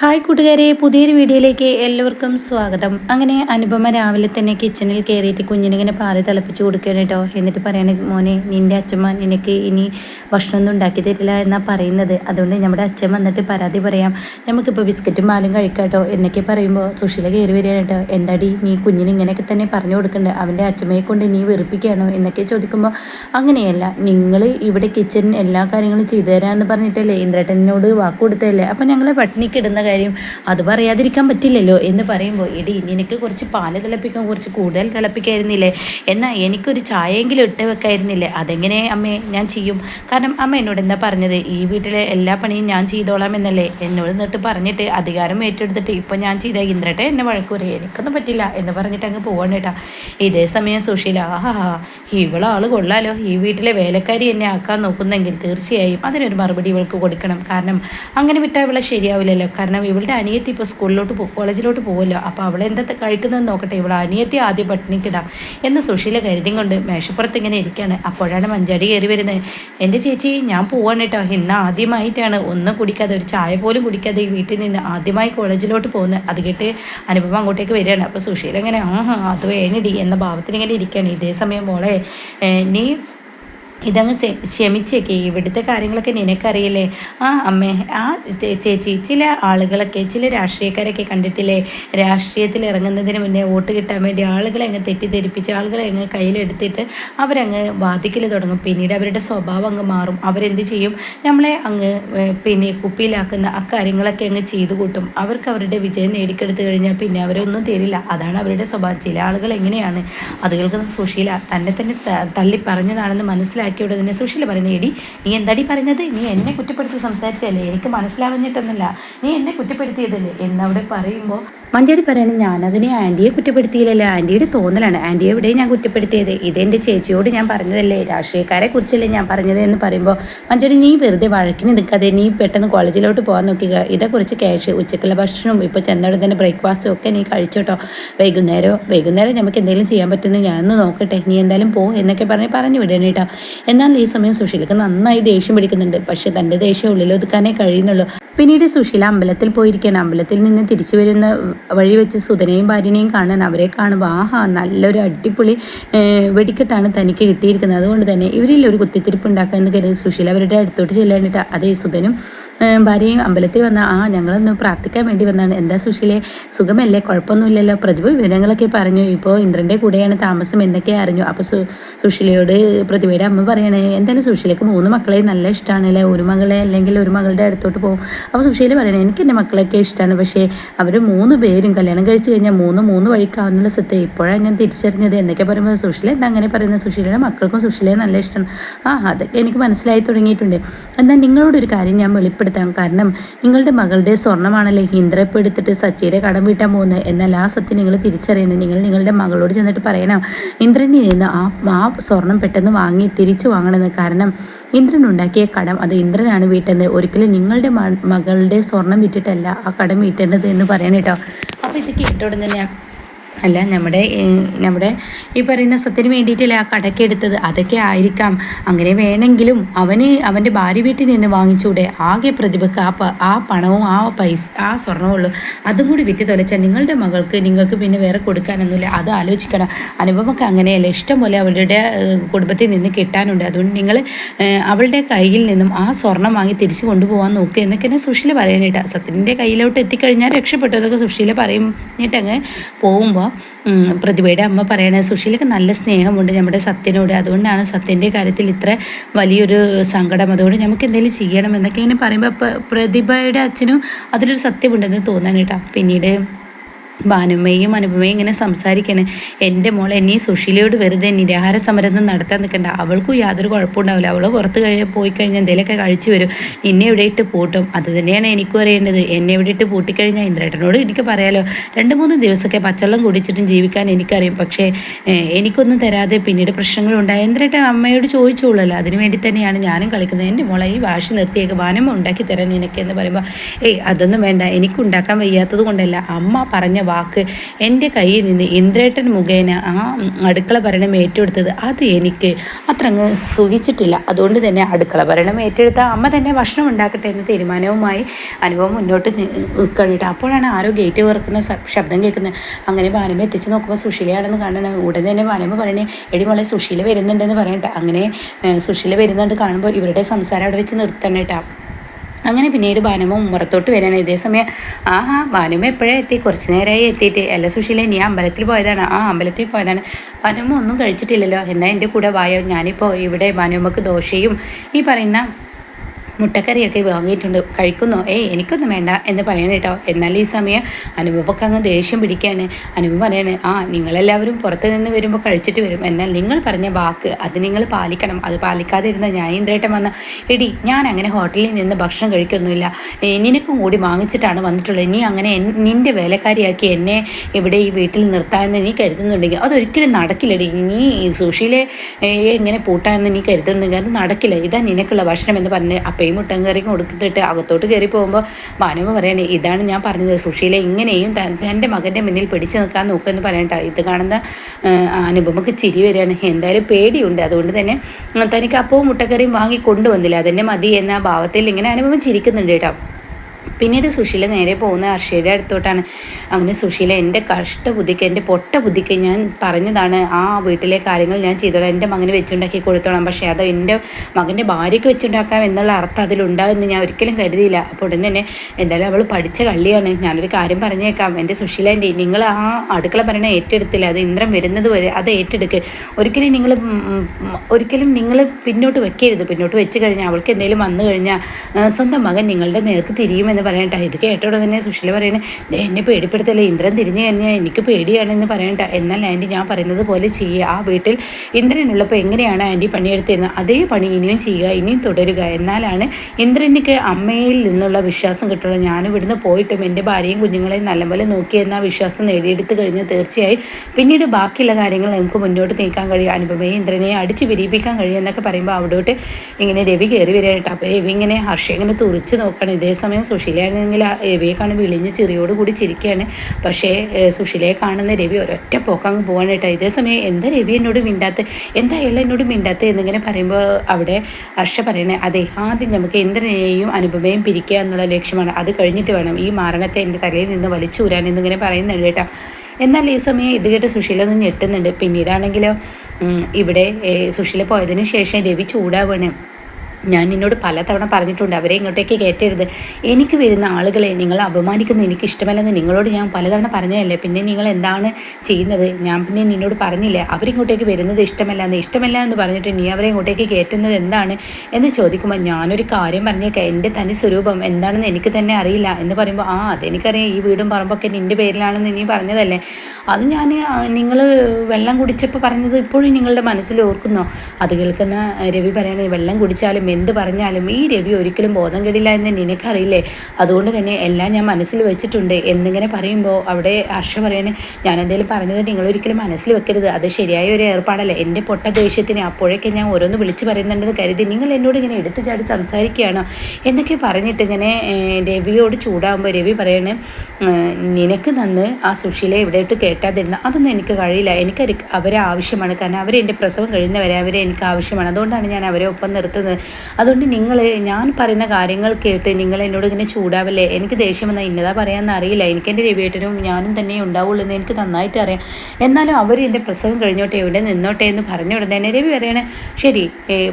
Hi കൂട്ടുകാരെ പുതിയൊരു വീഡിയോയിലേക്ക് എല്ലാവർക്കും സ്വാഗതം. അങ്ങനെ അനുപമ രാവിലെ തന്നെ കിച്ചണിൽ കയറിയിട്ട് കുഞ്ഞിനിങ്ങനെ പാൽ തിളപ്പിച്ച് കൊടുക്കുകയാണ് കേട്ടോ. എന്നിട്ട് പറയണ മോനെ നിന്റെ അച്ഛമ്മ നിനക്ക് ഇനി ഭക്ഷണമൊന്നും ഉണ്ടാക്കി തരില്ല എന്നാണ് പറയുന്നത്. അതുകൊണ്ട് നമ്മുടെ അച്ഛൻ വന്നിട്ട് പരാതി പറയാം. നമുക്കിപ്പോൾ ബിസ്ക്കറ്റും പാലും കഴിക്കാം കേട്ടോ. എന്നൊക്കെ പറയുമ്പോൾ സുശീല കയറി വരികയാണ് കേട്ടോ. എന്താടി നീ കുഞ്ഞിന് ഇങ്ങനെയൊക്കെ തന്നെ പറഞ്ഞു കൊടുക്കണ്ടേ. അവന്റെ അച്ഛമ്മയെ കൊണ്ട് നീ വെറുപ്പിക്കുകയാണോ? എന്നൊക്കെ ചോദിക്കുമ്പോൾ അങ്ങനെയല്ല. നിങ്ങൾ ഇവിടെ കിച്ചൺ എല്ലാ കാര്യങ്ങളും ചെയ്തു തരാമെന്ന് പറഞ്ഞിട്ടല്ലേ? ഇന്ദ്രേട്ടനോട് വാക്ക് കൊടുത്തതല്ലേ അപ്പോൾ ഞങ്ങളെ പട്ടിണിക്കിടുന്ന കാര്യം? അത് പറയാതിരിക്കാൻ പറ്റില്ലല്ലോ എന്ന് പറയുമ്പോൾ എടി നിനക്ക് കുറച്ച് പാൽ തിളപ്പിക്കാൻ കുറച്ച് കൂടുതൽ തിളപ്പിക്കായിരുന്നില്ലേ? എന്നാൽ എനിക്കൊരു ചായയെങ്കിലും ഇട്ട് വെക്കായിരുന്നില്ലേ? അതെങ്ങനെ അമ്മേ ഞാൻ ചെയ്യും? കാരണം അമ്മ എന്നോട് എന്താ പറഞ്ഞത്? ഈ വീട്ടിലെ എല്ലാ പണിയും ഞാൻ ചെയ്തോളാം എന്നല്ലേ? എന്നോട് എന്നിട്ട് പറഞ്ഞിട്ട് അധികാരം ഏറ്റെടുത്തിട്ട് ഇപ്പോൾ ഞാൻ ചെയ്ത ഇന്ദ്രട്ടെ എന്നെ വഴക്കൂറി. എനിക്കൊന്നും പറ്റില്ല എന്ന് പറഞ്ഞിട്ട് അങ്ങ് പോവാണ് കേട്ടാ. ഇതേ സമയം സുശീല ആഹാ ഇവളാൾ കൊള്ളാലോ. ഈ വീട്ടിലെ വേലക്കാരി എന്നെ ആക്കാൻ നോക്കുന്നെങ്കിൽ തീർച്ചയായും അതിനൊരു മറുപടി ഇവൾക്ക് കൊടുക്കണം. കാരണം അങ്ങനെ വിട്ടാൽ ഇവളെ ശരിയാവില്ലല്ലോ. കാരണം ഇവളുടെ അനിയത്തി ഇപ്പോൾ സ്കൂളിലോട്ട് പോ കോളേജിലോട്ട് പോകുമല്ലോ അപ്പോൾ അവൾ എന്താ കഴിക്കുന്നതെന്ന് നോക്കട്ടെ. ഇവൾ അനിയത്തി ആദ്യം പട്ടിണിക്കിടാം എന്ന് സുശീല കരുതിയും കൊണ്ട് മേശപ്പുറത്ത് ഇങ്ങനെ ഇരിക്കുകയാണ് അപ്പോഴാണ് മഞ്ചാടി കയറി വരുന്നത്. എന്റെ ചേച്ചി ഞാൻ പോവാണ് കേട്ടോ ഇന്ന് ആദ്യമായിട്ടാണ്. ഒന്നും കുടിക്കാതെ ഒരു ചായ പോലും കുടിക്കാതെ ഈ വീട്ടിൽ നിന്ന് ആദ്യമായി കോളേജിലോട്ട് പോകുന്നത്. അത് കേട്ട് അനുഭവം അങ്ങോട്ടേക്ക് വരികയാണ്. അപ്പോൾ സുശീല ഇങ്ങനെ ആ അത് വേണിടി എന്ന ഭാവത്തിൽ ഇങ്ങനെ ഇരിക്കുകയാണ് ഇതേ സമയം മോളെ നീ ഇതങ്ങ് ക്ഷമിച്ചേക്കേ. ഇവിടുത്തെ കാര്യങ്ങളൊക്കെ നിനക്കറിയില്ലേ? ആ അമ്മേ ആ ചേച്ചി ചില ആളുകളൊക്കെ ചില രാഷ്ട്രീയക്കാരൊക്കെ കണ്ടിട്ടില്ലേ? രാഷ്ട്രീയത്തിൽ ഇറങ്ങുന്നതിന് മുന്നേ വോട്ട് കിട്ടാൻ വേണ്ടി ആളുകളെ അങ്ങ് തെറ്റിദ്ധരിപ്പിച്ച് ആളുകളെ അങ്ങ് കയ്യിലെടുത്തിട്ട് അവരങ്ങ് വാദിക്കൽ തുടങ്ങും. പിന്നീട് അവരുടെ സ്വഭാവം അങ്ങ് മാറും. അവരെന്ത് ചെയ്യും? നമ്മളെ അങ്ങ് പിന്നെ കുപ്പിയിലാക്കുന്ന അക്കാര്യങ്ങളൊക്കെ അങ്ങ് ചെയ്തു കൂട്ടും. അവർക്ക് അവരുടെ വിജയം നേടിക്കെടുത്തു കഴിഞ്ഞാൽ പിന്നെ അവരൊന്നും തരില്ല. അതാണ് അവരുടെ സ്വഭാവം. ചില ആളുകൾ എങ്ങനെയാണ്? അത് കേൾക്കുന്ന സുശീല തന്നെ തന്നെ തള്ളി പറഞ്ഞതാണെന്ന് മനസ്സിലാക്കിയ ഉടനെ സുശീല പറയുന്നത് എടി നീ എന്താടി പറഞ്ഞത്? നീ എന്നെ കുറ്റപ്പെടുത്തി സംസാരിച്ചല്ലേ എനിക്ക് മനസ്സിലാവഞ്ഞിട്ടൊന്നുമില്ല നീ എന്നെ കുറ്റപ്പെടുത്തിയതല്ലേ? എന്നവിടെ പറയുമ്പോൾ മഞ്ചേരി പറയുന്നത് ഞാനതിനെ ആന്റിയെ കുറ്റപ്പെടുത്തിയില്ലല്ലോ. ആന്റിയുടെ തോന്നലാണ്. ആന്റിയെ എവിടെ ഞാൻ കുറ്റപ്പെടുത്തിയത്? ഇതെന്റെ ചേച്ചിയോട് ഞാൻ പറഞ്ഞതല്ലേ? രാഷ്ട്രീയക്കാരെ കുറിച്ചല്ലേ ഞാൻ പറഞ്ഞത്? എന്ന് പറയുമ്പോൾ മഞ്ചേരി നീ വെറുതെ വഴക്കിന് നിൽക്കാതെ നീ പെട്ടെന്ന് കോളേജിലോട്ട് പോകാൻ നോക്കുക. ഇതേക്കുറിച്ച് ക്യാഷ് ഉച്ചക്കുള്ള ഭക്ഷണവും ഇപ്പോൾ ചെന്നവിടെ തന്നെ ബ്രേക്ക്ഫാസ്റ്റും ഒക്കെ നീ കഴിച്ചോട്ടോ വൈകുന്നേരം? വൈകുന്നേരം നമുക്ക് എന്തെങ്കിലും ചെയ്യാൻ പറ്റുമെന്ന് ഞാനൊന്ന് നോക്കട്ടെ. നീ എന്തായാലും പോ എന്നൊക്കെ പറഞ്ഞ് പറഞ്ഞു വിടണം കേട്ടോ എന്നാൽ ഈ സമയം സുശീലക്ക് നന്നായി ദേഷ്യം പിടിക്കുന്നുണ്ട്. പക്ഷെ തന്റെ ദേഷ്യം ഉള്ളിൽ ഒതുക്കാനേ കഴിയുന്നുള്ളൂ. പിന്നീട് സുശീല അമ്പലത്തിൽ പോയിരിക്കാൻ അമ്പലത്തിൽ നിന്ന് തിരിച്ചു വരുന്ന വഴി വെച്ച് സുധനെയും ഭാര്യനെയും കാണാൻ അവരെ കാണുമ്പോൾ ആഹാ നല്ലൊരു അടിപൊളി വെടിക്കെട്ടാണ് തനിക്ക് കിട്ടിയിരിക്കുന്നത്. അതുകൊണ്ട് തന്നെ ഇവരിൽ ഒരു കുത്തിത്തിരിപ്പ് ഉണ്ടാക്കുക എന്ന് കരുതി സുശീല അവരുടെ അടുത്തോട്ട് ചെല്ലാനിട്ട് അതേ സുധനും ഭാര്യയും അമ്പലത്തിൽ വന്ന ആ ഞങ്ങളൊന്ന് പ്രാർത്ഥിക്കാൻ വേണ്ടി വന്നാണ്. എന്താ സുശീലെ? സുഖമല്ലേ? കുഴപ്പമൊന്നുമില്ലല്ലോ? പ്രതിഭ വിവരങ്ങളൊക്കെ പറഞ്ഞു. ഇപ്പോൾ ഇന്ദ്രന്റെ കൂടെയാണ് താമസം. എന്നൊക്കെ അറിഞ്ഞു? അപ്പോൾ സുശീലയോട് പ്രതിഭയുടെ അമ്മ പറയണേ എന്തായാലും സുശീലയ്ക്ക് മൂന്ന് മക്കളെ നല്ല ഇഷ്ടമാണല്ലേ ഒരു മകളെ അല്ലെങ്കിൽ ഒരു മകളുടെ അടുത്തോട്ട് പോകും. അപ്പോൾ സുശീല പറയണേ എനിക്ക് എന്റെ മക്കളെയൊക്കെ ഇഷ്ടമാണ് പക്ഷേ അവർ മൂന്ന് പേരും കല്യാണം കഴിച്ച് കഴിഞ്ഞാൽ മൂന്ന് മൂന്ന് വഴിക്കാവുന്നുള്ള സത്യം ഇപ്പോഴാണ് ഞാൻ തിരിച്ചറിഞ്ഞത്. എന്നൊക്കെ പറയുമ്പോൾ സുശീല എന്താ അങ്ങനെ പറയുന്നത്? സുശീലയുടെ മക്കൾക്കും സുശീലയെ നല്ല ഇഷ്ടമാണ് ആ അതൊക്കെ എനിക്ക് മനസ്സിലായി തുടങ്ങിയിട്ടുണ്ട്. എന്നാൽ നിങ്ങളോടൊരു കാര്യം ഞാൻ വെളിപ്പെടുത്താം. കാരണം നിങ്ങളുടെ മകളുടെ സ്വർണമാണല്ലേ ഹിന്ദ്രപ്പ് എടുത്തിട്ട് സച്ചിയുടെ കടം വീട്ടാൻ പോകുന്നത് എന്നാൽ ആ സത്യം നിങ്ങൾ തിരിച്ചറിയണം. നിങ്ങൾ നിങ്ങളുടെ മകളോട് ചെന്നിട്ട് പറയണം ഇന്ദ്രനിൽ നിന്ന് ആ ആ സ്വർണം പെട്ടെന്ന് വാങ്ങി തിരിച്ചു വാങ്ങണമെന്ന് കാരണം ഇന്ദ്രൻ ഉണ്ടാക്കിയ കടം അത് ഇന്ദ്രനാണ് വീട്ടുന്നത്. ഒരിക്കലും നിങ്ങളുടെ മകളുടെ സ്വർണം വിറ്റിട്ടല്ല ആ കടം വീട്ടേണ്ടത് എന്ന് പറയണം കേട്ടോ. അപ്പോൾ ഇത് കേട്ട ഉടൻ തന്നെ അല്ല നമ്മുടെ നമ്മുടെ ഈ പറയുന്ന സത്തിന് വേണ്ടിയിട്ടല്ലേ ആ കടക്ക് എടുത്തത്? അതൊക്കെ ആയിരിക്കാം. അങ്ങനെ വേണമെങ്കിലും അവന് അവന്റെ ഭാര്യ വീട്ടിൽ നിന്ന് വാങ്ങിച്ചൂടെ. ആകെ പ്രതിഭക്ക് ആ ആ പണവും ആ പൈസ ആ സ്വർണവും ഉള്ളു. അതും കൂടി വിറ്റ് തൊലച്ചാൽ നിങ്ങളുടെ മകൾക്ക് നിങ്ങൾക്ക് പിന്നെ വേറെ കൊടുക്കാനൊന്നുമില്ല. അത് ആലോചിക്കണം. അനുഭവമൊക്കെ അങ്ങനെയല്ല. ഇഷ്ടം പോലെ അവളുടെ കുടുംബത്തിൽ നിന്ന് കിട്ടാനുണ്ട്. അതുകൊണ്ട് നിങ്ങൾ അവളുടെ കയ്യിൽ നിന്നും ആ സ്വർണം വാങ്ങി തിരിച്ചു കൊണ്ടുപോകാൻ നോക്കുക എന്നൊക്കെ എന്നെ സുശീല പറയാനായിട്ടാണ് സത്യന്റെ കയ്യിലോട്ട് എത്തിക്കഴിഞ്ഞാൽ രക്ഷപ്പെട്ടു അതൊക്കെ സുശീല എന്നിട്ടങ്ങ് പോകുമ്പോൾ പ്രതിഭയുടെ അമ്മ പറയണേ സുശീലക്ക് നല്ല സ്നേഹമുണ്ട് നമ്മുടെ സത്യനോട്. അതുകൊണ്ടാണ് സത്യന്റെ കാര്യത്തിൽ ഇത്ര വലിയൊരു സങ്കടം. അതുകൊണ്ട് നമുക്ക് എന്തെങ്കിലും ചെയ്യണം എന്നൊക്കെ ഇങ്ങനെ പറയുമ്പോൾ പ്രതിഭയുടെ അച്ഛനും അതിലൊരു സത്യമുണ്ടെന്ന് തോന്നാൻ കേട്ടോ. പിന്നീട് ഭാനുമ്മയും അനുപമയും ഇങ്ങനെ സംസാരിക്കണേ. എന്റെ മോൾ എന്നെ സുശീലയോട് വെറുതെ നിരാഹാര സമരം നടത്താൻ നിൽക്കണ്ട. അവൾക്കും യാതൊരു കുഴപ്പമുണ്ടാവില്ല. അവൾ പുറത്ത് കഴിയാൻ പോയി കഴിഞ്ഞാൽ എന്തെങ്കിലുമൊക്കെ കഴിച്ചു വരും. എന്നെ ഇവിടെ ഇട്ട് പൂട്ടും. അത് തന്നെയാണ് എനിക്കും അറിയേണ്ടത്. എന്നെ ഇവിടെ ഇട്ട് പൂട്ടിക്കഴിഞ്ഞാൽ ഇന്ദ്രേട്ടനോട് എനിക്ക് പറയാലോ. രണ്ട് മൂന്ന് ദിവസമൊക്കെ പച്ചവെള്ളം കുടിച്ചിട്ടും ജീവിക്കാൻ എനിക്കറിയും. പക്ഷേ എനിക്കൊന്നും തരാതെ പിന്നീട് പ്രശ്നങ്ങളുണ്ടായി ഇന്ദ്രേട്ടൻ അമ്മയോട് ചോദിച്ചോളല്ലോ അതിനു വേണ്ടി തന്നെയാണ് ഞാനും കളിക്കുന്നത്. എന്റെ മോളെ ഈ വാശി നിർത്തിയേക്ക്. വാനമ്മ ഉണ്ടാക്കി തരാൻ നിനക്ക് എന്ന് പറയുമ്പോൾ ഏയ് അതൊന്നും വേണ്ട. എനിക്ക് ഉണ്ടാക്കാൻ വയ്യാത്തത് കൊണ്ടല്ല. അമ്മ പറഞ്ഞ വാക്ക് എന്റെ കയ്യിൽ നിന്ന് ഇന്ദ്രേട്ടൻ മുഖേന ആ അടുക്കള ഭരണം ഏറ്റെടുത്തത് അത് എനിക്ക് അത്ര അങ്ങ് സുഖിച്ചിട്ടില്ല. അതുകൊണ്ട് തന്നെ അടുക്കള ഭരണം ഏറ്റെടുത്ത അമ്മ തന്നെ ഭക്ഷണം ഉണ്ടാക്കട്ടെ എന്ന തീരുമാനവുമായി അനുഭവം മുന്നോട്ട് നിൽക്കണിട്ട് അപ്പോഴാണ് ആരോ ഗേറ്റ് തുറക്കുന്ന ശബ്ദം കേൾക്കുന്നത്. അങ്ങനെ വാനമ്മ എത്തിച്ച് നോക്കുമ്പോൾ സുശീലയാണെന്ന് കാണണം ഉടൻ തന്നെ വാനമ്മ പറയണേ എടി മോളെ സുശീല വരുന്നുണ്ടെന്ന് പറയട്ടെ അങ്ങനെ സുശീല വരുന്നുണ്ട് കാണുമ്പോൾ ഇവരുടെ സംസാരം അവിടെ വെച്ച് നിർത്തണേട്ടാ അങ്ങനെ പിന്നീട് ഭാനുമ ഉമ്മറത്തോട്ട് വരികയാണ്. ആ ആഹാ ഭാനുമ എപ്പോഴേ എത്തി? കുറച്ച് നേരമായി എത്തിയിട്ട്. അല്ല സുശീല നീ അമ്പലത്തിൽ പോയതാണ്. ആ അമ്പലത്തിൽ പോയതാണ്. ഭാനുമ ഒന്നും കഴിച്ചിട്ടില്ലല്ലോ. എന്നാൽ എന്റെ കൂടെ വായോ? ഞാനിപ്പോൾ ഇവിടെ ഭാനുമക്ക് ദോശയും ഈ പറയുന്ന മുട്ടക്കറിയൊക്കെ വാങ്ങിയിട്ടുണ്ട്. കഴിക്കുന്നോ? ഏയ് എനിക്കൊന്നും വേണ്ട എന്ന് പറയണ കേട്ടോ എന്നാൽ ഈ സമയം അനുഭവമൊക്കെ അങ്ങ് ദേഷ്യം പിടിക്കുകയാണ് അനുഭവം പറയാണ് ആ നിങ്ങളെല്ലാവരും പുറത്ത് നിന്ന് വരുമ്പോൾ കഴിച്ചിട്ട് വരും. എന്നാൽ നിങ്ങൾ പറഞ്ഞ വാക്ക് അത് നിങ്ങൾ പാലിക്കണം. അത് പാലിക്കാതെ ഇരുന്ന ഞാൻ ഇന്ദ്രേട്ടം വന്ന എടി ഞാൻ അങ്ങനെ ഹോട്ടലിൽ നിന്ന് ഭക്ഷണം കഴിക്കൊന്നുമില്ല. നിനക്കും കൂടി വാങ്ങിച്ചിട്ടാണ് വന്നിട്ടുള്ളത്. നീ അങ്ങനെ നിന്റെ വേലക്കാരിയാക്കി എന്നെ ഇവിടെ ഈ വീട്ടിൽ നിർത്താമെന്ന് നീ കരുതുന്നുണ്ടെങ്കിൽ അതൊരിക്കലും നടക്കില്ലടി. നീ സുഷിയിലെ എങ്ങനെ പൂട്ടാമെന്ന് നീ കരുതുന്നുണ്ടെങ്കിൽ അത് നടക്കില്ല. ഇതാ നിനക്കുള്ള ഭക്ഷണം എന്ന് പറഞ്ഞ് അപ്പം ഈ മുട്ടൻ കറിയും കൊടുത്തിട്ട് അകത്തോട്ട് കയറി പോകുമ്പോൾ ഭാനുമ പറയണേ ഇതാണ് ഞാൻ പറഞ്ഞത്. സുഷീല ഇങ്ങനെയും തന്റെ മകന്റെ മുന്നിൽ പിടിച്ചു നിൽക്കാൻ നോക്കുമെന്ന് പറയണ്ട ഇത് കാണുന്ന അനുപമക്ക് ചിരി വരികയാണ്. എന്തായാലും പേടിയുണ്ട്. അതുകൊണ്ട് തന്നെ തനിക്ക് അപ്പവും മുട്ടക്കറിയും വാങ്ങി കൊണ്ടുവന്നില്ല. അതെന്നെ മതി എന്ന ഭാവത്തിൽ ഇങ്ങനെ അനുപമ ചിരിക്കുന്നുണ്ട് കേട്ടോ. പിന്നീട് സുശീല നേരെ പോകുന്ന അർഷയുടെ അടുത്തോട്ടാണ്. അങ്ങനെ സുശീല എന്റെ കഷ്ട ബുദ്ധിക്ക് എന്റെ പൊട്ട ബുദ്ധിക്ക് ഞാൻ പറഞ്ഞതാണ്. ആ വീട്ടിലെ കാര്യങ്ങൾ ഞാൻ ചെയ്തോളാം. എന്റെ മകന് വെച്ചുണ്ടാക്കി കൊടുത്തോളാം. പക്ഷേ അത് എന്റെ മകന്റെ ഭാര്യയ്ക്ക് വെച്ചുണ്ടാക്കാം എന്നുള്ള അർത്ഥം അതിലുണ്ടാകുമെന്ന് ഞാൻ ഒരിക്കലും കരുതിയില്ല. അപ്പോൾ ഉടൻ തന്നെ എന്തായാലും അവൾ പഠിച്ച കള്ളിയാണ്. ഞാനൊരു കാര്യം പറഞ്ഞേക്കാം. എന്റെ സുശീലേന്റെ നിങ്ങൾ ആ അടുക്കള ഭരണം ഏറ്റെടുത്തില്ല? അത് ഇന്ദ്രം വരുന്നത് വരെ അത് ഏറ്റെടുക്ക്. ഒരിക്കലും നിങ്ങൾ ഒരിക്കലും നിങ്ങൾ പിന്നോട്ട് വെക്കരുത്. പിന്നോട്ട് വെച്ച് കഴിഞ്ഞാൽ അവൾക്ക് എന്തെങ്കിലും വന്നു കഴിഞ്ഞാൽ സ്വന്തം മകൻ നിങ്ങളുടെ നേർക്ക് തിരിയുമെന്ന് പറയണ്ട. ഇത് കേട്ടോടെ തന്നെ സുശീല പറയണേ. എന്നെ പേടിപ്പെടുത്തല്ലേ? ഇന്ദ്രൻ തിരിഞ്ഞു കഴിഞ്ഞാൽ എനിക്ക് പേടിയാണെന്ന് പറയണ്ട. എന്നാൽ ആന്റി ഞാൻ പറയുന്നത് പോലെ ചെയ്യുക ആ വീട്ടിൽ ഇന്ദ്രനുള്ളപ്പോൾ എങ്ങനെയാണ് ആന്റി പണിയെടുത്തിരുന്നത് അതേ പണി ഇനിയും ചെയ്യുക ഇനിയും തുടരുക. എന്നാലാണ് ഇന്ദ്രനിക്ക് അമ്മയിൽ നിന്നുള്ള വിശ്വാസം കിട്ടുള്ളൂ ഞാൻ ഇവിടുന്ന് പോയിട്ടും എന്റെ ഭാര്യയും കുഞ്ഞുങ്ങളെയും നല്ലപോലെ നോക്കി എന്ന വിശ്വാസം നേടിയെടുത്ത് കഴിഞ്ഞ് തീർച്ചയായും പിന്നീട് ബാക്കിയുള്ള കാര്യങ്ങൾ നമുക്ക് മുന്നോട്ട് നീക്കാൻ കഴിയും. അനുപമയെ ഇന്ദ്രനെ അടിച്ച് പിരിപ്പിക്കാൻ കഴിയും എന്നൊക്കെ പറയുമ്പോൾ അവിടോട്ട് ഇങ്ങനെ രവി കയറി വരികയായിട്ട് അപ്പോൾ രവി ഇങ്ങനെ ഹർഷ ഇങ്ങനെ തുറിച്ച് നോക്കണം. ഇതേസമയം സുശീല സുശീലയാണെങ്കിൽ രവിയെ കാണും വിളിഞ്ഞ് ചെറിയോട് കൂടി ചിരിക്കുകയാണ്. പക്ഷേ സുശീലയെ കാണുന്ന രവി ഒരൊറ്റ പോക്കങ്ങ് പോകാൻ കേട്ടോ. ഇതേ സമയം എന്താ രവി എന്നോട് മിണ്ടാത്ത? എന്താ എന്നോട് മിണ്ടാത്ത എന്നിങ്ങനെ പറയുമ്പോൾ അവിടെ ഹർഷ പറയണേ അതെ ആദ്യം നമുക്ക് ഇന്ദ്രനെയും അനുപമയും പിരിക്കുക എന്നുള്ള ലക്ഷ്യമാണ്. അത് കഴിഞ്ഞിട്ട് വേണം ഈ മാരണത്തെ എന്റെ തലയിൽ നിന്ന് വലിച്ചൂരാൻ എന്നിങ്ങനെ പറയുന്നുണ്ട് കേട്ടോ. എന്നാൽ ഈ സമയം ഇത് കേട്ട് സുശീല ഒന്ന് ഞെട്ടുന്നുണ്ട്. പിന്നീടാണെങ്കിലോ ഇവിടെ സുശീല പോയതിന് ശേഷം രവി ചൂടാവണേ. ഞാൻ നിന്നോട് പലതവണ പറഞ്ഞിട്ടുണ്ട് അവരെ ഇങ്ങോട്ടേക്ക് കയറ്റരുത്. എനിക്ക് വരുന്ന ആളുകളെ നിങ്ങൾ അപമാനിക്കുന്നത് എനിക്ക് ഇഷ്ടമല്ലെന്ന് നിങ്ങളോട് ഞാൻ പലതവണ പറഞ്ഞതല്ലേ? പിന്നെ നിങ്ങൾ എന്താണ് ചെയ്യുന്നത്? ഞാൻ പിന്നെ നിന്നോട് പറഞ്ഞില്ലേ അവരിങ്ങോട്ടേക്ക് വരുന്നത് ഇഷ്ടമല്ല എന്ന് ഇഷ്ടമല്ല എന്ന് പറഞ്ഞിട്ട് നീ അവരെ ഇങ്ങോട്ടേക്ക് കയറ്റുന്നത് എന്താണ് എന്ന് ചോദിക്കുമ്പോൾ ഞാനൊരു കാര്യം പറഞ്ഞേക്കാം. എന്റെ തനി സ്വരൂപം എന്താണെന്ന് എനിക്ക് തന്നെ അറിയില്ല എന്ന് പറയുമ്പോൾ ആ അതെനിക്കറിയാം. ഈ വീടും പറമ്പൊക്കെ നിന്റെ പേരിലാണെന്ന് നീ പറഞ്ഞതല്ലേ. അത് ഞാൻ നിങ്ങൾ വെള്ളം കുടിച്ചപ്പോൾ പറഞ്ഞത് ഇപ്പോഴും നിങ്ങളുടെ മനസ്സിൽ ഓർക്കുന്നോ? അത് കേൾക്കുന്ന രവി പറയണേ വെള്ളം കുടിച്ചാലും എന്ത് പറഞ്ഞാലും ഈ രവി ഒരിക്കലും ബോധം കെടില്ല എന്ന് നിനക്കറിയില്ലേ? അതുകൊണ്ട് തന്നെ എല്ലാം ഞാൻ മനസ്സിൽ വെച്ചിട്ടുണ്ട്. എന്നിങ്ങനെ പറയുമ്പോൾ അവിടെ ഹർഷ പറയണേ ഞാൻ എന്തെങ്കിലും പറഞ്ഞത് നിങ്ങൾ ഒരിക്കലും മനസ്സിൽ വെക്കരുത്. അത് ശരിയായ ഒരു ഏർപ്പാടല്ലേ. എന്റെ പൊട്ട ദേഷ്യത്തിന് അപ്പോഴൊക്കെ ഞാൻ ഓരോന്ന് വിളിച്ച് പറയുന്നുണ്ടെന്ന് കരുതി നിങ്ങൾ എന്നോട് ഇങ്ങനെ എടുത്തു ചാടി സംസാരിക്കുകയാണോ. എന്നൊക്കെ പറഞ്ഞിട്ട് ഇങ്ങനെ രവിയോട് ചൂടാകുമ്പോൾ രവി പറയണേ നിനക്ക് നന്ന് ആ സുശീലെ ഇവിടെ ഇട്ട് കേട്ടാതിരുന്ന അതൊന്നും എനിക്ക് കഴിയില്ല. എനിക്ക് അവരെ ആവശ്യമാണ്. കാരണം അവരെ എന്റെ പ്രസവം കഴിയുന്നവരെ അവരെ എനിക്ക് ആവശ്യമാണ്. അതുകൊണ്ടാണ് ഞാൻ അവരെ ഒപ്പം നിർത്തുന്നത്. അതുകൊണ്ട് നിങ്ങൾ ഞാൻ പറയുന്ന കാര്യങ്ങൾ കേട്ട് നിങ്ങൾ എന്നോട് ഇങ്ങനെ ചൂടാവല്ലേ? എനിക്ക് ദേഷ്യം വന്നാൽ ഇന്നതാ പറയാമെന്ന് അറിയില്ല. എനിക്ക് എന്റെ രവിയേട്ടനും ഞാനും തന്നെ ഉണ്ടാവുള്ളൂ എന്ന് എനിക്ക് നന്നായിട്ട് അറിയാം. എന്നാലും അവർ എന്റെ പ്രസവം കഴിഞ്ഞോട്ടെ ഇവിടെ നിന്നോട്ടെ എന്ന് പറഞ്ഞു ഉടനെ രവി പറയണ ശരി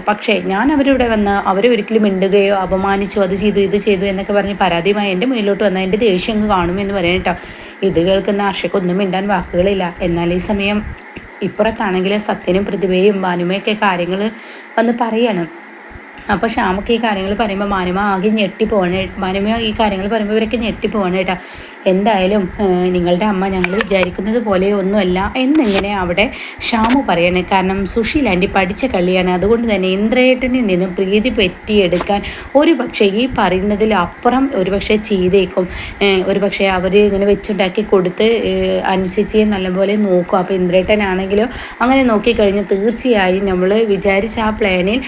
പക്ഷേ ഞാൻ അവരിവിടെ വന്ന് അവരെ ഒരിക്കലും മിണ്ടുകയോ അപമാനിച്ചോ അത് ചെയ്തു ഇത് ചെയ്തു എന്നൊക്കെ പറഞ്ഞ് പരാതിയുമായി എന്റെ മുന്നിലോട്ട് വന്നാൽ എന്റെ ദേഷ്യം അങ്ങ് കാണുമെന്ന് കേട്ടോ ഇത് കേൾക്കുന്ന ആർഷക്കൊന്നും മിണ്ടാൻ വാക്കുകളില്ല. എന്നാൽ ഈ സമയം ഇപ്പുറത്താണെങ്കിൽ സത്യനും പ്രതിഭയും ഭാനുമയൊക്കെ കാര്യങ്ങൾ വന്ന് പറയണം. അപ്പോൾ ഷാമൊക്കെ ഈ കാര്യങ്ങൾ പറയുമ്പോൾ മാനുമ ആകെ ഞെട്ടി പോകണേ മാനുമ ഈ കാര്യങ്ങൾ പറയുമ്പോൾ ഇവരൊക്കെ ഞെട്ടി കേട്ടോ. എന്തായാലും നിങ്ങളുടെ അമ്മ ഞങ്ങൾ വിചാരിക്കുന്നത് പോലെ ഒന്നുമല്ല എന്നിങ്ങനെ അവിടെ ഷാമു പറയണേ? കാരണം സുശീൽ ആന്റി പഠിച്ച കളിയാണ് അതുകൊണ്ട് തന്നെ ഇന്ദ്രയേട്ടനിൽ നിന്നും പ്രീതി പറ്റിയെടുക്കാൻ ഒരു പക്ഷേ ഈ പറയുന്നതിലപ്പുറം ഒരു പക്ഷേ ചെയ്തേക്കും. ഒരു പക്ഷേ അവർ ഇങ്ങനെ വെച്ചുണ്ടാക്കി കൊടുത്ത് അനുസരിച്ച് നല്ലപോലെ നോക്കും. അപ്പോൾ ഇന്ദ്രേട്ടനാണെങ്കിലോ അങ്ങനെ നോക്കിക്കഴിഞ്ഞ് തീർച്ചയായും നമ്മൾ വിചാരിച്ച ആ പ്ലാനിൽ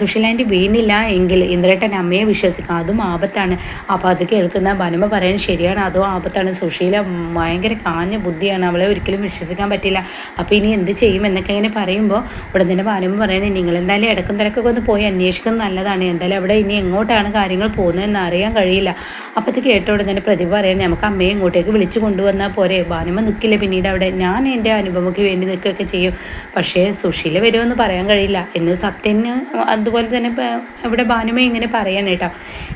സുഷീൽ ആന്റി വീണില്ല എങ്കിൽ ഇന്ദ്രേട്ടൻ അമ്മയെ വിശ്വസിക്കാം. അതും ആപത്താണ്. അപ്പോൾ അത് കേൾക്കുന്ന ബനുമ പറയാൻ ശരിയാണ്. അതും ആപത്താണ്. സുശീല ഭയങ്കര കാഞ്ഞ ബുദ്ധിയാണ്. അവളെ ഒരിക്കലും വിശ്വസിക്കാൻ പറ്റില്ല. അപ്പോൾ ഇനി എന്ത് ചെയ്യും എന്നൊക്കെ ഇങ്ങനെ പറയുമ്പോൾ ഉടൻ തന്നെ ഭാനുമ പറയണേ നിങ്ങൾ എന്തായാലും ഇടക്കും തിരക്കൊക്കെ ഒന്ന് പോയി അന്വേഷിക്കുന്നത് നല്ലതാണ്. എന്തായാലും അവിടെ ഇനി എങ്ങോട്ടാണ് കാര്യങ്ങൾ പോകുന്നതെന്ന് അറിയാൻ കഴിയില്ല. അപ്പോൾ അത് കേട്ട ഉടൻ തന്നെ പ്രതിഭ പറയണേ നമുക്ക് അമ്മയെ ഇങ്ങോട്ടേക്ക് വിളിച്ചു കൊണ്ടുവന്നാൽ പോരെ. ഭാനുമ നിൽക്കില്ല പിന്നീട് അവിടെ. ഞാൻ എന്റെ അനുപമയ്ക്ക് വേണ്ടി നിൽക്കുകയൊക്കെ ചെയ്യും. പക്ഷേ സുശീല വരുമെന്ന് പറയാൻ കഴിയില്ല. എന്ന് സത്യന് അതുപോലെ തന്നെ ഇവിടെ ഭാനുമ ഇങ്ങനെ പറയാണ് കേട്ടോ.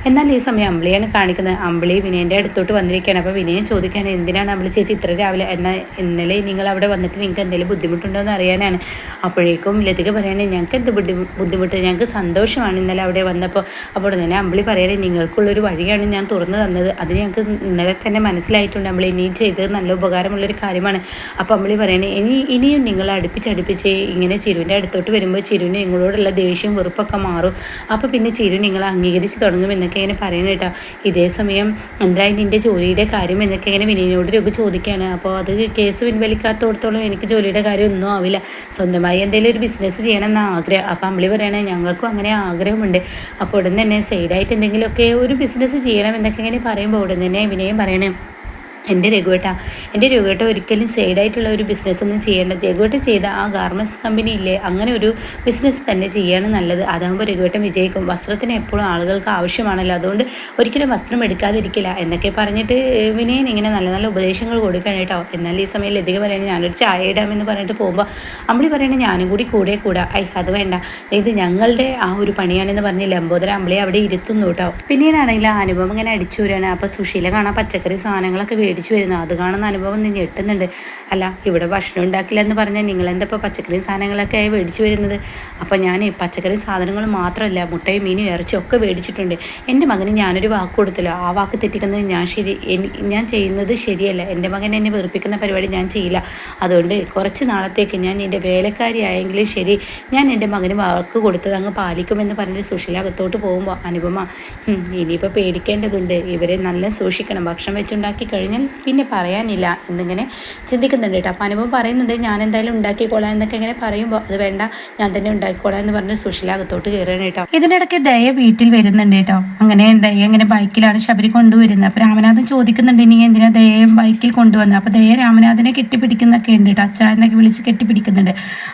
എന്നാൽ ഈ സമയം അമ്പിളിയാണ് കാണിക്കുന്നത്. അമ്പിളി വിനയന്റെ അടുത്തോട്ട് വന്നിരിക്കുകയാണ് അപ്പോൾ വിനയൻ ചോദിക്കുകയാണ് എന്തിനാണ് നമ്മൾ ചേച്ചി ഇത്ര രാവിലെ എന്നാൽ ഇന്നലെ നിങ്ങൾ അവിടെ വന്നിട്ട് നിങ്ങൾക്ക് എന്തെങ്കിലും ബുദ്ധിമുട്ടുണ്ടോ എന്ന് അറിയാനാണ്. അപ്പോഴേക്കും ലതിക പറയുകയാണെങ്കിൽ ഞങ്ങൾക്ക് എന്ത് ബുദ്ധി ബുദ്ധിമുട്ട്? ഞങ്ങൾക്ക് സന്തോഷമാണ് ഇന്നലെ അവിടെ വന്നപ്പോൾ അപ്പോൾ തന്നെ അമ്പിളി പറയുകയാണെങ്കിൽ നിങ്ങൾക്കുള്ളൊരു വഴിയാണ് ഞാൻ തുറന്നു തന്നത്. അത് ഞങ്ങൾക്ക് ഇന്നലെ തന്നെ മനസ്സിലായിട്ടുണ്ട്. നമ്മൾ ഇനിയും ചെയ്തത് നല്ല ഉപകാരമുള്ളൊരു കാര്യമാണ്. അപ്പോൾ അമ്പിളി പറയണേ ഇനി ഇനിയും നിങ്ങൾ അടുപ്പിച്ചടുപ്പിച്ച് ഇങ്ങനെ ചിരുവിന്റെ അടുത്തോട്ട് വരുമ്പോൾ ചിരുവിന് നിങ്ങളോടുള്ള ദേഷ്യം വെറുപ്പൊക്കെ മാറും. അപ്പോൾ പിന്നെ ചിരു നിങ്ങൾ അംഗീകരിച്ച് തുടങ്ങും എന്നൊക്കെ ഇങ്ങനെ കേട്ടോ. ഇതേ സമയം എന്തായാലും നിന്റെ ജോലിയുടെ കാര്യം എന്നൊക്കെ ഇങ്ങനെ വിനീനോട് രഘു ചോദിക്കുകയാണ്. അപ്പോൾ അത് കേസ് പിൻവലിക്കാത്തോടത്തോളം എനിക്ക് ജോലിയുടെ കാര്യം ഒന്നും ആവില്ല. സ്വന്തമായി എന്തെങ്കിലും ഒരു ബിസിനസ് ചെയ്യണം എന്ന ആഗ്രഹം. അപ്പോൾ അമ്പിളി പറയണേ ഞങ്ങൾക്കും അങ്ങനെ ആഗ്രഹമുണ്ട്. അപ്പോൾ ഉടൻ തന്നെ സൈഡായിട്ട് എന്തെങ്കിലുമൊക്കെ ഒരു ബിസിനസ് ചെയ്യണം എന്നൊക്കെ ഇങ്ങനെ പറയുമ്പോൾ ഉടൻ തന്നെ വിനയം പറയണേ. എന്റെ രഘുവേട്ട എന്റെ രഘുവേട്ട ഒരിക്കലും സൈഡായിട്ടുള്ള ഒരു ബിസിനസ് ഒന്നും ചെയ്യേണ്ട രഘുവേട്ട ചെയ്ത ആ ഗാർമെന്റ്സ് കമ്പനി ഇല്ലേ അങ്ങനെ ഒരു ബിസിനസ് തന്നെ ചെയ്യാണ് നല്ലത്. അതാകുമ്പോൾ രഘുവേട്ടൻ വിജയിക്കും. വസ്ത്രത്തിന് എപ്പോഴും ആളുകൾക്ക് ആവശ്യമാണല്ലോ. അതുകൊണ്ട് ഒരിക്കലും വസ്ത്രം എടുക്കാതിരിക്കില്ല. എന്നൊക്കെ പറഞ്ഞിട്ട് വിനയൻ ഇങ്ങനെ നല്ല നല്ല ഉപദേശങ്ങൾ കൊടുക്കണം കേട്ടോ. എന്നാൽ ഈ സമയം ലതിക പറയണേ ഞാനൊരു ചായ ഇടാമെന്ന് പറഞ്ഞിട്ട് പോകുമ്പോൾ അമ്പിളി പറയണേ ഞാനും കൂടി കൂടെ കൂടാ. ഐ അത് വേണ്ട. ഇത് ഞങ്ങളുടെ ആ ഒരു പണിയാണെന്ന് പറഞ്ഞ് ലംബോദര അമ്പിളി അവിടെ ഇരുത്തുന്നു കേട്ടോ. പിന്നീടാണെങ്കിൽ ആ അനുഭവം ഇങ്ങനെ അടിച്ചു വരികയാണ്. അപ്പോൾ സുശീല കാണാൻ പച്ചക്കറി സാധനങ്ങളൊക്കെ മേടിച്ചു വരുന്നു. അത് കാണുന്ന അനുഭവം നിങ്ങൾ എട്ടുന്നുണ്ട്. അല്ല ഇവിടെ ഭക്ഷണം ഉണ്ടാക്കില്ല എന്ന് പറഞ്ഞാൽ നിങ്ങൾ എന്താ ഇപ്പോൾ പച്ചക്കറി സാധനങ്ങളൊക്കെ ആയി മേടിച്ചു വരുന്നത്? അപ്പോൾ ഞാൻ പച്ചക്കറി സാധനങ്ങൾ മാത്രമല്ല മുട്ടയും മീനും ഇറച്ചിയും ഒക്കെ മേടിച്ചിട്ടുണ്ട്. എന്റെ മകന് ഞാനൊരു വാക്ക് കൊടുത്തില്ല. ആ വാക്ക് തെറ്റിക്കുന്നത് ഞാൻ ശരി ഞാൻ ചെയ്യുന്നത് ശരിയല്ല. എന്റെ മകൻ എന്നെ വെറുപ്പിക്കുന്ന പരിപാടി ഞാൻ ചെയ്യില്ല. അതുകൊണ്ട് കുറച്ച് നാളത്തേക്ക് ഞാൻ എന്റെ വേലക്കാരിയായെങ്കിലും ശരി ഞാൻ എന്റെ മകന് വാക്ക് കൊടുത്തത് അങ്ങ് പാലിക്കുമെന്ന് പറഞ്ഞിട്ട് സുശീല അകത്തോട്ട് പോകുമ്പോൾ അനുപമ ഇനിയിപ്പോൾ പേടിക്കേണ്ടതുണ്ട്. ഇവരെ നല്ല സൂക്ഷിക്കണം. ഭക്ഷണം വെച്ചുണ്ടാക്കി കഴിഞ്ഞാൽ പിന്നെ പറയാനില്ല. എന്നിങ്ങനെ ചിന്തിക്കുന്നുണ്ട് കേട്ടോ. അപ്പോൾ അനുഭവം പറയുന്നുണ്ട് ഞാൻ എന്തായാലും ഉണ്ടാക്കിക്കോളാം എന്നൊക്കെ ഇങ്ങനെ പറയുമ്പോൾ അത് വേണ്ട ഞാൻ തന്നെ ഉണ്ടാക്കിക്കോളാം എന്ന് പറഞ്ഞ് സുശീല അകത്തോട്ട് കയറണം കേട്ടോ. ഇതിനിടയ്ക്ക് ദയ വീട്ടിൽ വരുന്നുണ്ട് കേട്ടോ. അങ്ങനെ ദയ ഇങ്ങനെ ബൈക്കിലാണ് ശബരി കൊണ്ടുവരുന്നത്. അപ്പോൾ രാമനാഥൻ ചോദിക്കുന്നുണ്ട് ഇനി എന്തിനാ ദയയെ ബൈക്കിൽ കൊണ്ടുവന്നത് അപ്പോൾ ദയ രാമനാഥനെ കെട്ടിപ്പിടിക്കുന്നൊക്കെ ഉണ്ട് കേട്ടോ. അച്ഛ എന്നൊക്കെ വിളിച്ച് കെട്ടിപ്പിടിക്കുന്നുണ്ട്.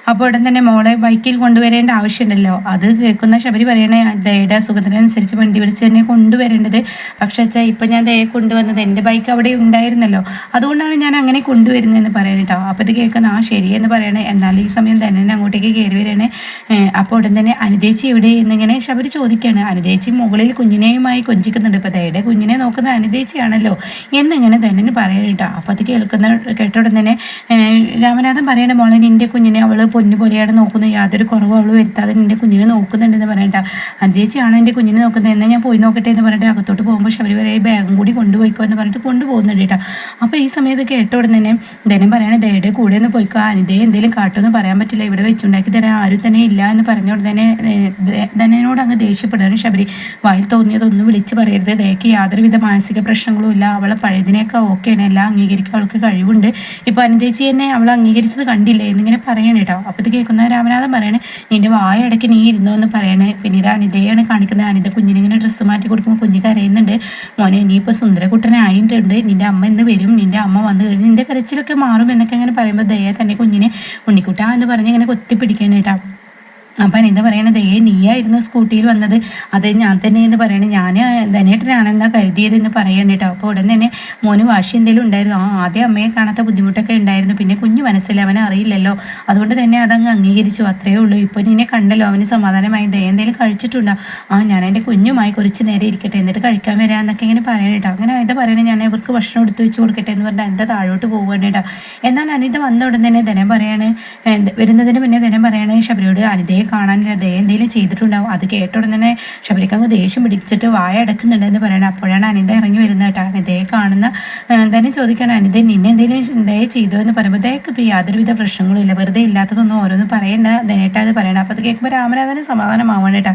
അപ്പോൾ ഉടൻ തന്നെ മോളെ ബൈക്കിൽ കൊണ്ടുവരേണ്ട ആവശ്യമുണ്ടല്ലോ. അത് കേൾക്കുന്ന ശബരി പറയണേ ദയയുടെ അസുഖത്തിനനുസരിച്ച് വണ്ടി വിളിച്ച് തന്നെ കൊണ്ടുവരേണ്ടത്. പക്ഷേ അച്ഛാ ഇപ്പം ഞാൻ ദയെ കൊണ്ടുവന്നത് എന്റെ ബൈക്ക് അവിടെ ഉണ്ടായിരുന്നല്ലോ. അതുകൊണ്ടാണ് ഞാൻ അങ്ങനെ കൊണ്ടുവരുന്നതെന്ന് പറയണം കേട്ടോ അപ്പോൾ ഇത് കേൾക്കുന്ന ആ ശരിയെന്ന് പറയണേ. എന്നാൽ ഈ സമയം തന്നെ അങ്ങോട്ടേക്ക് കയറി വരണേ. അപ്പോൾ ഉടൻ തന്നെ അനുദേച്ചി എവിടെ എന്നിങ്ങനെ ശബരി ചോദിക്കുകയാണ് അനുദേച്ചി മുകളിൽ കുഞ്ഞിനെയുമായി കൊഞ്ചിക്കുന്നുണ്ട്. ഇപ്പോൾ ദയുടെ കുഞ്ഞിനെ നോക്കുന്ന അനുദേച്ചിയാണല്ലോ എന്നിങ്ങനെ തന്നെ പറയണം കേട്ടോ. അപ്പോൾ അത് കേൾക്കുന്ന കേട്ട ഉടൻ തന്നെ രാമനാഥൻ പറയണ മോളെ നിന്റെ കുഞ്ഞിനെ അവൾ പൊന്നു പോലെയാണ് നോക്കുന്നത്. യാതൊരു കുറവും അവൾ വരുത്താതെ നിന്റെ കുഞ്ഞിനെ നോക്കുന്നുണ്ടെന്ന് പറയണ്ട അനുദേച്ചിയാണോ എന്റെ കുഞ്ഞിനെ നോക്കുന്നത്? എന്നാൽ ഞാൻ പോയി നോക്കട്ടെ എന്ന് പറഞ്ഞിട്ട് അകത്തോട്ട് പോകുമ്പോൾ ശബരി വരെ ബാഗും കൂടി കൊണ്ടുപോയിക്കോ എന്ന് പറഞ്ഞിട്ട് കൊണ്ടുപോകുന്നുണ്ട് കേട്ടോ. അപ്പോൾ ഈ സമയത്ത് കേട്ട ഉടനെ തന്നെ ധനം പറയണ ദയുടെ കൂടെ ഒന്ന് പോയിക്കോ. അനിതയെ എന്തെങ്കിലും കാട്ടുമെന്ന് പറയാൻ പറ്റില്ല. ഇവിടെ വെച്ചുണ്ടാക്കി തരാൻ ആരും തന്നെ ഇല്ല എന്ന് പറഞ്ഞ ഉടനെ ധനനോട് അങ്ങ് ദേഷ്യപ്പെടാനും ശബരി. വായിൽ തോന്നിയതൊന്നും വിളിച്ച് പറയരുത്. ദയക്ക് യാതൊരുവിധ മാനസിക പ്രശ്നങ്ങളും ഇല്ല. അവളെ പഴയതിനേക്കാൾ ഓക്കെയാണ് എല്ലാം അംഗീകരിക്കാൻ അവൾക്ക് കഴിവുണ്ട്. ഇപ്പോൾ അനിതേച്ചി തന്നെ അവൾ അംഗീകരിച്ചത് കണ്ടില്ലേ എന്നിങ്ങനെ പറയണേ കേട്ടോ. അപ്പോൾ ഇത് കേൾക്കുന്ന രാമനാഥൻ പറയണേ നിന്റെ വായ ഇടയ്ക്ക് നീ ഇരുന്നോ എന്ന് പറയണേ. പിന്നീട് അനിതയാണ് കാണിക്കുന്നത്. അനിത കുഞ്ഞിനിങ്ങനെ ഡ്രസ്സ് മാറ്റി കൊടുക്കുമ്പോൾ കുഞ്ഞ് കരയുന്നുണ്ട്. മോനെ നീ ഇപ്പോൾ സുന്ദരക്കുട്ടനായിട്ടുണ്ട് നിന്റെ അമ്മ എന്ന് വരും നിന്റെ അമ്മ വന്നു കഴിഞ്ഞ് നിന്റെ കരച്ചിലൊക്കെ മാറും എന്നൊക്കെ അങ്ങനെ പറയുമ്പോൾ ദയ തന്നെ കുഞ്ഞിനെ ഉണ്ണിക്കുട്ടാ എന്ന് പറഞ്ഞ് ഇങ്ങനെ കേട്ടോ അപ്പം അനിത പറയണത് ഏ നീയായിരുന്നു സ്കൂട്ടിയിൽ വന്നത്. അത് ഞാൻ തന്നെ എന്ന് പറയണത് ഞാൻ ധനേട്ടനാണെന്നാ കരുതിയതെന്ന് പറയണം കേട്ടോ അപ്പോൾ ഉടൻ തന്നെ മോന് വാശി എന്തെങ്കിലും ഉണ്ടായിരുന്നു. ആ ആദ്യം അമ്മയെ കാണാത്ത ബുദ്ധിമുട്ടൊക്കെ ഉണ്ടായിരുന്നു. പിന്നെ കുഞ്ഞു മനസ്സിൽ അവനെ അറിയില്ലല്ലോ. അതുകൊണ്ട് തന്നെ അതങ്ങ് അംഗീകരിച്ചു. അത്രയേ ഉള്ളൂ. ഇപ്പോൾ നിന്നെ കണ്ടല്ലോ. അവന് സമാധാനമായി. ദയ എന്തെങ്കിലും കഴിച്ചിട്ടുണ്ടോ? ആ ഞാൻ എന്റെ കുഞ്ഞുമായി കുറച്ച് നേരെ ഇരിക്കട്ടെ. എന്നിട്ട് കഴിക്കാൻ വരാമെന്നൊക്കെ ഇങ്ങനെ പറയണം കേട്ടോ അങ്ങനെ അനിത പറയണേ ഞാൻ ഇവർക്ക് ഭക്ഷണം എടുത്ത് വെച്ച് കൊടുക്കട്ടെ എന്ന് പറഞ്ഞാൽ അനിത താഴോട്ട് പോവുകയാണ് കേട്ടോ എന്നാൽ അനിത വന്ന ഉടൻ തന്നെ ധനം പറയാണ്. വരുന്നതിന് മുന്നേ ധനം പറയണേ ശബരിയോട് അനിതയെ കാണാനില്ല ദയ എന്തെങ്കിലും ചെയ്തിട്ടുണ്ടാവും. അത് കേട്ട ഉടനെ തന്നെ ശബരിക്കങ്ങ് ദേഷ്യം പിടിച്ചിട്ട് വായ അടക്കുന്നുണ്ട് എന്ന് പറയണം അപ്പോഴാണ് അനിത ഇറങ്ങി വരുന്നത് കേട്ടോ. അനിതയെ കാണുന്ന തന്നെ ചോദിക്കണം. അനിത നിന്നെ എന്തെങ്കിലും ദയ ചെയ്തോ എന്ന് പറയുമ്പോൾ ദയക്ക് ഇപ്പോൾ യാതൊരുവിധ പ്രശ്നങ്ങളും ഇല്ല. വെറുതെ ഇല്ലാത്തതൊന്നും ഓരോന്നും പറയണ്ട. ദനേട്ടാ എന്ന് പറയണം. അപ്പോൾ അത് കേൾക്കുമ്പോൾ രാമനാഥന് സമാധാനമാവണം കേട്ടോ.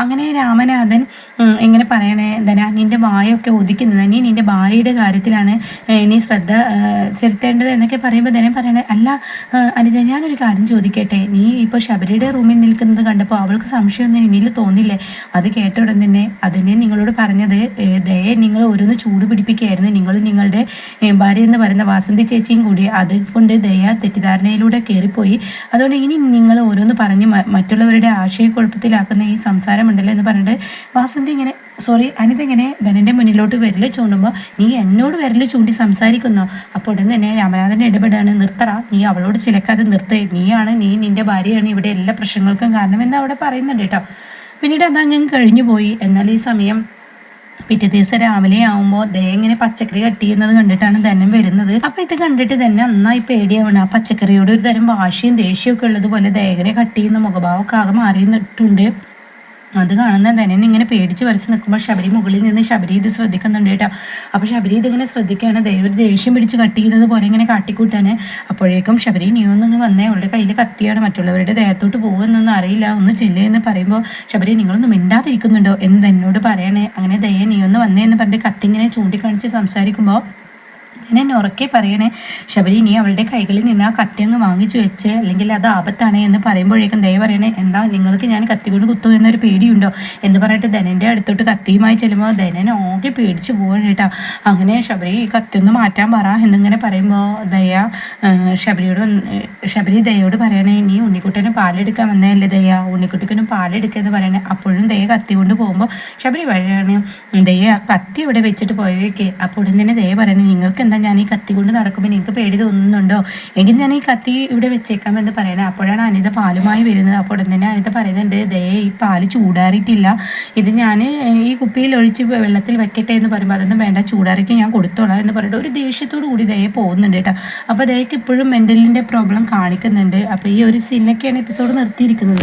അങ്ങനെ രാമനാഥൻ എങ്ങനെ പറയണേ ധന നിന്റെ വായൊക്കെ ഒതുക്കുന്നത് നീ നിന്റെ ഭാര്യയുടെ കാര്യത്തിലാണ് നീ ശ്രദ്ധ ചെലുത്തേണ്ടത് എന്നൊക്കെ പറയുമ്പോൾ ധനം പറയണേ അല്ല അനിത ഞാനൊരു കാര്യം ചോദിക്കട്ടെ? നീ ഇപ്പോൾ ശബരിയുടെ റൂമിൽ നിൽക്കുന്നത് കണ്ടപ്പോൾ അവൾക്ക് സംശയമൊന്നും ഇനിയിൽ തോന്നില്ലേ? അത് കേട്ട ഉടൻ തന്നെ അതിനെ നിങ്ങളോട് പറഞ്ഞത് ദയെ നിങ്ങൾ ഓരോന്ന് ചൂട് പിടിപ്പിക്കുകയായിരുന്നു. നിങ്ങൾ നിങ്ങളുടെ ഭാര്യ എന്ന് പറയുന്ന വാസന്തി ചേച്ചിയും കൂടി അതുകൊണ്ട് ദയ തെറ്റിദ്ധാരണയിലൂടെ കയറിപ്പോയി അതുകൊണ്ട് ഇനി നിങ്ങൾ ഓരോന്ന് പറഞ്ഞ് മറ്റുള്ളവരുടെ ആശയക്കുഴപ്പത്തിലാക്കുന്ന ഈ സംസാരമുണ്ടല്ലോ എന്ന് പറഞ്ഞിട്ട് വാസന്തി ഇങ്ങനെ സോറി അനിത ഇങ്ങനെ ധനന്റെ മുന്നിലോട്ട് വിരൽ ചൂണ്ടുമ്പോൾ നീ എന്നോട് വിരൽ ചൂണ്ടി സംസാരിക്കുന്നോ? അപ്പോൾ ഉടൻ തന്നെ രാമനാഥൻ ഇടപെടാണ് നിർത്തറ. നീ അവളോട് ചിലക്കാതെ നിർത്ത്. നീയാണ് നീ നിന്റെ ഭാര്യയാണ്. ഇവിടെ എല്ലാ പ്രശ്നങ്ങൾക്കും കാരണമെന്ന് അവിടെ പറയുന്നുണ്ട് കേട്ടോ. പിന്നീട് അതങ്ങ് കഴിഞ്ഞു പോയി. എന്നാൽ ഈ സമയം പിറ്റേ ദിവസം രാവിലെ ആവുമ്പോൾ ദേ ഇങ്ങനെ പച്ചക്കറി കട്ട് കണ്ടിട്ടാണ് ധനം വരുന്നത്. അപ്പൊ ഇത് കണ്ടിട്ട് തന്നെ നന്നായി പേടിയാവണം. ആ പച്ചക്കറിയോട് ഒരു തരം വാശിയും ദേഷ്യവും ഒക്കെ ഉള്ളതുപോലെ ദേഹനെ കട്ട് ചെയ്യുന്ന മുഖഭാവമൊക്കെ ആകെ മാറിയിട്ടുണ്ട് അത് കാണുന്ന തന്നെ. ഇങ്ങനെ പേടിച്ച് വരച്ച് നിൽക്കുമ്പോൾ ശബരി മുകളിൽ നിന്ന് ശബരി ഇത് ശ്രദ്ധിക്കുന്നുണ്ട് കേട്ടോ. അപ്പോൾ ശബരി ഇതിങ്ങനെ ശ്രദ്ധിക്കുകയാണ്. ദൈവം ദേഷ്യം പിടിച്ച് കട്ട് ചെയ്യുന്നത് പോലെ ഇങ്ങനെ കാട്ടിക്കൂട്ടാണ്. അപ്പോഴേക്കും ശബരി നീ എന്നൊന്ന് വന്നേ അവളുടെ കയ്യിൽ കത്തിയാണ് മറ്റുള്ളവരുടെ ദേഹത്തോട്ട് പോകുമെന്നൊന്നും അറിയില്ല. ഒന്ന് ചെല്ലുക എന്ന് പറയുമ്പോൾ ശബരി നിങ്ങളൊന്ന് മിണ്ടാതിരിക്കുന്നുണ്ടോ? എന്ന് എന്നോട് പറയണേ. അങ്ങനെ ദയ നീ ഒന്ന് വന്നേ എന്ന് പറഞ്ഞിട്ട് കത്തിങ്ങനെ ചൂണ്ടിക്കാണിച്ച് സംസാരിക്കുമ്പോൾ ഞാൻ ഉറക്കെ പറയണേ ശബരി നീ അവളുടെ കൈകളിൽ നിന്ന് ആ കത്തി അങ്ങ് വാങ്ങിച്ചു വെച്ച്. അല്ലെങ്കിൽ അത് ആപത്താണ് എന്ന് പറയുമ്പോഴേക്കും ദയ പറയണേ എന്താ നിങ്ങൾക്ക് ഞാൻ കത്തി കൊണ്ട് കുത്തു എന്നൊരു പേടിയുണ്ടോ? എന്ന് പറഞ്ഞിട്ട് ധനന്റെ അടുത്തോട്ട് കത്തിയുമായി ചെല്ലുമ്പോൾ ധനൻ ഓകെ പേടിച്ചു പോവാണ് കേട്ടോ. അങ്ങനെ ശബരി ഈ കത്തി ഒന്ന് മാറ്റാൻ പറ എന്നിങ്ങനെ പറയുമ്പോൾ ദയ ശബരിയോട് ശബരി ദയോട് പറയണേ നീ ഉണ്ണിക്കുട്ടന് പാലെടുക്കാൻ വന്നതല്ലേ ദയ? ഉണ്ണിക്കുട്ടിക്കനും പാലെടുക്കുക എന്ന് പറയണേ. അപ്പോഴും ദയ കത്തി കൊണ്ട് പോകുമ്പോൾ ശബരി പറയാണ് ദയ കത്തി ഇവിടെ വെച്ചിട്ട് പോയേക്ക്? അപ്പോൾ ഉടൻ തന്നെ ദയ പറയണേ നിങ്ങൾക്ക് എന്താ ഞാൻ ഈ കത്തി കൊണ്ട് നടക്കുമ്പോൾ നിങ്ങൾക്ക് പേടി തോന്നുന്നുണ്ടോ? എങ്കിൽ ഞാൻ ഈ കത്തി ഇവിടെ വെച്ചേക്കാം എന്ന് പറയണേ. അപ്പോഴാണ് അനിത പാലുമായി വരുന്നത്. അപ്പോൾ ഉടൻ തന്നെ അനിത പറയുന്നുണ്ട് ദയ ഈ പാൽ ചൂടാറിയിട്ടില്ല. ഇത് ഞാൻ ഈ കുപ്പിയിൽ ഒഴിച്ച് വെള്ളത്തിൽ വെക്കട്ടെ എന്ന് പറയുമ്പോൾ അതൊന്നും വേണ്ട. ചൂടാറിക്ക് ഞാൻ കൊടുത്തോളാം എന്ന് പറഞ്ഞിട്ട് ഒരു ദേഷ്യത്തോടു കൂടി ദയ പോകുന്നുണ്ട് കേട്ടോ. അപ്പോൾ ദയക്ക് ഇപ്പോഴും മെന്റലിന്റെ പ്രോബ്ലം കാണിക്കുന്നുണ്ട്. അപ്പോൾ ഈ ഒരു സീനിലൊക്കെയാണ് എപ്പിസോഡ് നിർത്തിയിരിക്കുന്നത്.